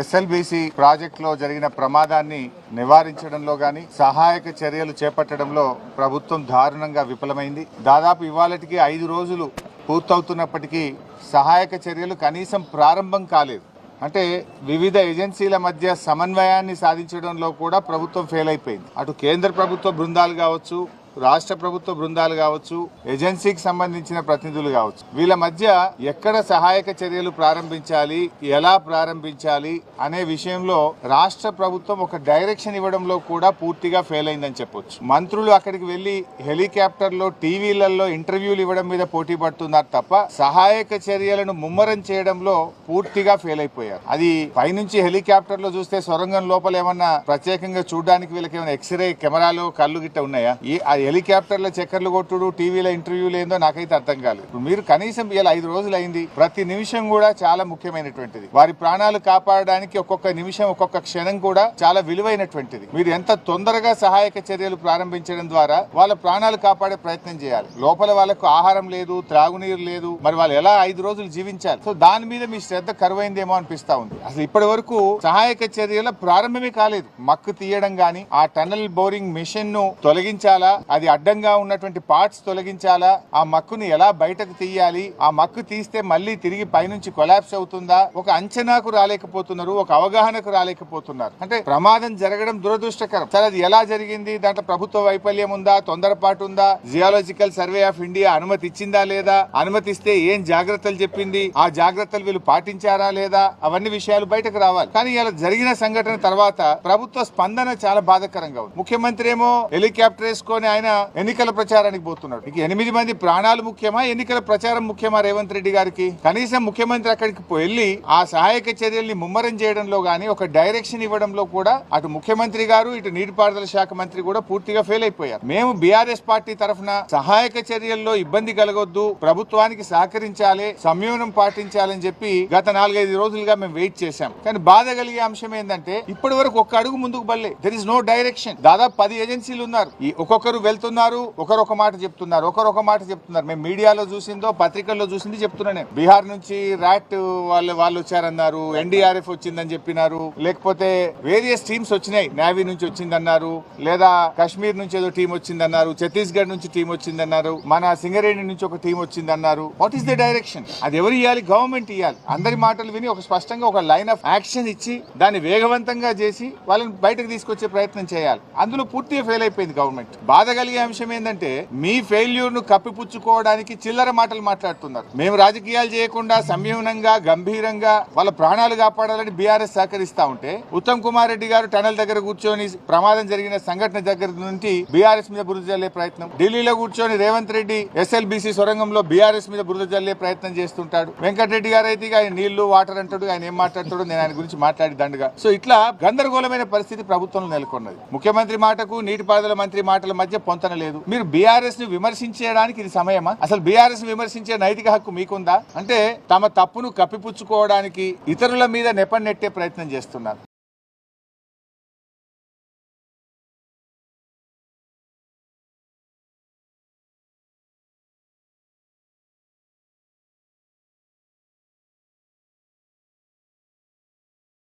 SLBC ప్రాజెక్ట్లో జరిగిన ప్రమాదాన్ని నివారించడంలో గాని సహాయక చర్యలు చేపట్టడంలో ప్రభుత్వం దారుణంగా విఫలమైంది. దాదాపు ఇవాళటికి ఐదు రోజులు పూర్తవుతున్నప్పటికీ సహాయక చర్యలు కనీసం ప్రారంభం కాలేదు. అంటే వివిధ ఏజెన్సీల మధ్య సమన్వయాన్ని సాధించడంలో కూడా ప్రభుత్వం ఫెయిల్ అయిపోయింది. అటు కేంద్ర ప్రభుత్వ బృందాలు కావచ్చు రాష్ట్ర ప్రభుత్వ బృందాలు కావచ్చు ఏజెన్సీకి సంబంధించిన ప్రతినిధులు కావచ్చు. వీళ్ళ మధ్య ఎక్కడ సహాయక చర్యలు ప్రారంభించాలి ఎలా ప్రారంభించాలి అనే విషయంలో రాష్ట్ర ప్రభుత్వం ఒక డైరెక్షన్ ఇవ్వడంలో కూడా పూర్తిగా ఫెయిల్ అయిందని చెప్పొచ్చు. మంత్రులు అక్కడికి వెళ్ళి హెలికాప్టర్లో టీవీలలో ఇంటర్వ్యూలు ఇవ్వడం మీద పోటీ పడుతున్నారు తప్ప సహాయక చర్యలను ముమ్మరం చేయడంలో పూర్తిగా ఫెయిల్ అయిపోయారు. అది పైనుంచి హెలికాప్టర్లో చూస్తే సొరంగం లోపల ఏమన్నా ప్రత్యేకంగా చూడడానికి వీళ్ళకి ఏమైనా ఎక్స్రే కెమెరాలు కళ్ళు గిట్ట ఉన్నాయా? ఈ హెలికాప్టర్ల చక్కర్లు కొట్టుడు టీవీలో ఇంటర్వ్యూలు ఏందో నాకైతే అర్థం కాలేదు. ఇప్పుడు మీరు కనీసం ఇలా ఐదు రోజులు అయింది ప్రతి నిమిషం కూడా చాలా ముఖ్యమైనటువంటిది. వారి ప్రాణాలు కాపాడడానికి ఒక్కొక్క నిమిషం ఒక్కొక్క క్షణం కూడా చాలా విలువైనటువంటిది. మీరు ఎంత తొందరగా సహాయక చర్యలు ప్రారంభించడం ద్వారా వాళ్ళ ప్రాణాలు కాపాడే ప్రయత్నం చేయాలి. లోపల వాళ్ళకు ఆహారం లేదు త్రాగునీరు లేదు మరి వాళ్ళు ఎలా ఐదు రోజులు జీవించాలి? సో దాని మీద మీ శ్రద్ధ కరువైందేమో అనిపిస్తా ఉంది. అసలు ఇప్పటి వరకు సహాయక చర్యల ప్రారంభమే కాలేదు. మక్కు తీయడం గాని ఆ టనల్ బోరింగ్ మిషన్ను తొలగించాలా? అది అడ్డంగా ఉన్నటువంటి పార్ట్స్ తొలగించాలా? ఆ మక్కుని ఎలా బయటకు తీయాలి? ఆ మక్కు తీస్తే మళ్ళీ తిరిగి పైనుంచి కొలాప్స్ అవుతుందా? ఒక అంచనాకు రాలేకపోతున్నారు ఒక అవగాహనకు రాలేకపోతున్నారు. అంటే ప్రమాదం జరగడం దురదృష్టకరం. సరే అది ఎలా జరిగింది? దాంట్లో ప్రభుత్వ వైఫల్యం ఉందా? తొందరపాటు ఉందా? జియాలజికల్ సర్వే ఆఫ్ ఇండియా అనుమతి ఇచ్చిందా లేదా? అనుమతిస్తే ఏం జాగ్రత్తలు చెప్పింది? ఆ జాగ్రత్తలు వీళ్ళు పాటించారా లేదా? అవన్నీ విషయాలు బయటకు రావాలి. కానీ ఇలా జరిగిన సంఘటన తర్వాత ప్రభుత్వ స్పందన చాలా బాధాకరంగా ఉంది. ముఖ్యమంత్రి ఏమో హెలికాప్టర్ వేసుకొని ఆయన ఎన్నికల ప్రచారానికి పోతున్నాడు. ఇక ఎనిమిది మంది ప్రాణాలు ముఖ్యమా? ఎన్నికల ప్రచారం ముఖ్యమా రేవంత్ రెడ్డి గారికి? కనీసం ముఖ్యమంత్రి అక్కడికి వెళ్ళి ఆ సహాయక చర్యల్ని ముమ్మరం చేయడంలో గానీ ఒక డైరెక్షన్ ఇవ్వడంలో కూడా అటు ముఖ్యమంత్రి గారు ఇటు నీటిపారుదల శాఖ మంత్రి కూడా పూర్తిగా ఫెయిల్ అయిపోయారు. మేము బీఆర్ఎస్ పార్టీ తరఫున సహాయక చర్యల్లో ఇబ్బంది కలగొద్దు ప్రభుత్వానికి సహకరించాలి సంయమనం పాటించాలని చెప్పి గత నాలుగైదు రోజులుగా మేము వెయిట్ చేశాం. కానీ బాధ కలిగే అంశం ఏంటంటే ఇప్పటి వరకు ఒక్క అడుగు ముందుకు బల్లే దెర్ ఇస్ నో డైరెక్షన్ దాదాపు పది ఏజెన్సీలు ఉన్నారు. ఈ ఒక్కొక్కరు వెళ్తున్నారు ఒకరొక మాట చెప్తున్నారు ఒకరొక మాట చెప్తున్నారు. మేము మీడియాలో చూసిందో పత్రికల్లో చూసింది చెప్తున్నా నేను. బీహార్ నుంచి ర్యాట్ వాళ్ళు వాళ్ళు వచ్చారన్నారు ఎన్డీఆర్ఎఫ్ వచ్చిందని చెప్పినారు. లేకపోతే వేరియస్ టీమ్స్ వచ్చినాయి. నేవీ నుంచి వచ్చిందన్నారు లేదా కాశ్మీర్ నుంచి ఏదో టీం వచ్చిందన్నారు ఛత్తీస్గఢ్ నుంచి టీం వచ్చిందన్నారు మన సింగరేణి నుంచి ఒక టీం వచ్చిందన్నారు. వాట్ ఈస్ ద డైరెక్షన్ అది ఎవరు ఇవ్వాలి గవర్నమెంట్ ఇవ్వాలి అందరి మాటలు విని ఒక స్పష్టంగా ఒక లైన్ ఆఫ్ యాక్షన్ ఇచ్చి దాన్ని వేగవంతంగా చేసి వాళ్ళని బయటకు తీసుకొచ్చే ప్రయత్నం చేయాలి. అందులో పూర్తిగా ఫెయిల్ అయిపోయింది గవర్నమెంట్ బాధ కలిగే అంశం ఏంటంటే మీ ఫెయిల్యూర్ను కప్పిపుచ్చుకోవడానికి చిల్లర మాటలు మాట్లాడుతున్నారు. మేము రాజకీయాలు చేయకుండా సంయమనంగా గంభీరంగా వాళ్ళ ప్రాణాలు కాపాడాలని బీఆర్ఎస్ సహకరిస్తా ఉంటే ఉత్తమ్ కుమార్ రెడ్డి గారు టనల్ దగ్గర కూర్చొని ప్రమాదం జరిగిన సంఘటన దగ్గర నుంచి బీఆర్ఎస్ మీద బురద జల్లే ప్రయత్నం. ఢిల్లీలో కూర్చొని రేవంత్ రెడ్డి ఎస్ఎల్బీసీ సొరంగంలో బీఆర్ఎస్ మీద బురద జల్లే ప్రయత్నం చేస్తుంటాడు. వెంకటరెడ్డి గారు అయితే ఆయన నీళ్ళు వాటర్ అంటాడు ఆయన ఏం మాట్లాడతాడు నేను ఆయన గురించి మాట్లాడి దండగా. సో ఇట్లా గందరగోళమైన పరిస్థితి ప్రభుత్వంలో నెలకొన్నది. ముఖ్యమంత్రి మాటకు నీటిపారుదల మంత్రి మాటల మధ్య పొంతన లేదు. మీరు బీఆర్ఎస్ని విమర్శించడానికి ఇది సమయమా? అసలు బీఆర్ఎస్ విమర్శించే నైతిక హక్కు మీకుందా? అంటే తమ తప్పును కప్పిపుచ్చుకోవడానికి ఇతరుల మీద నెపన్నెట్టే ప్రయత్నం చేస్తున్నారు.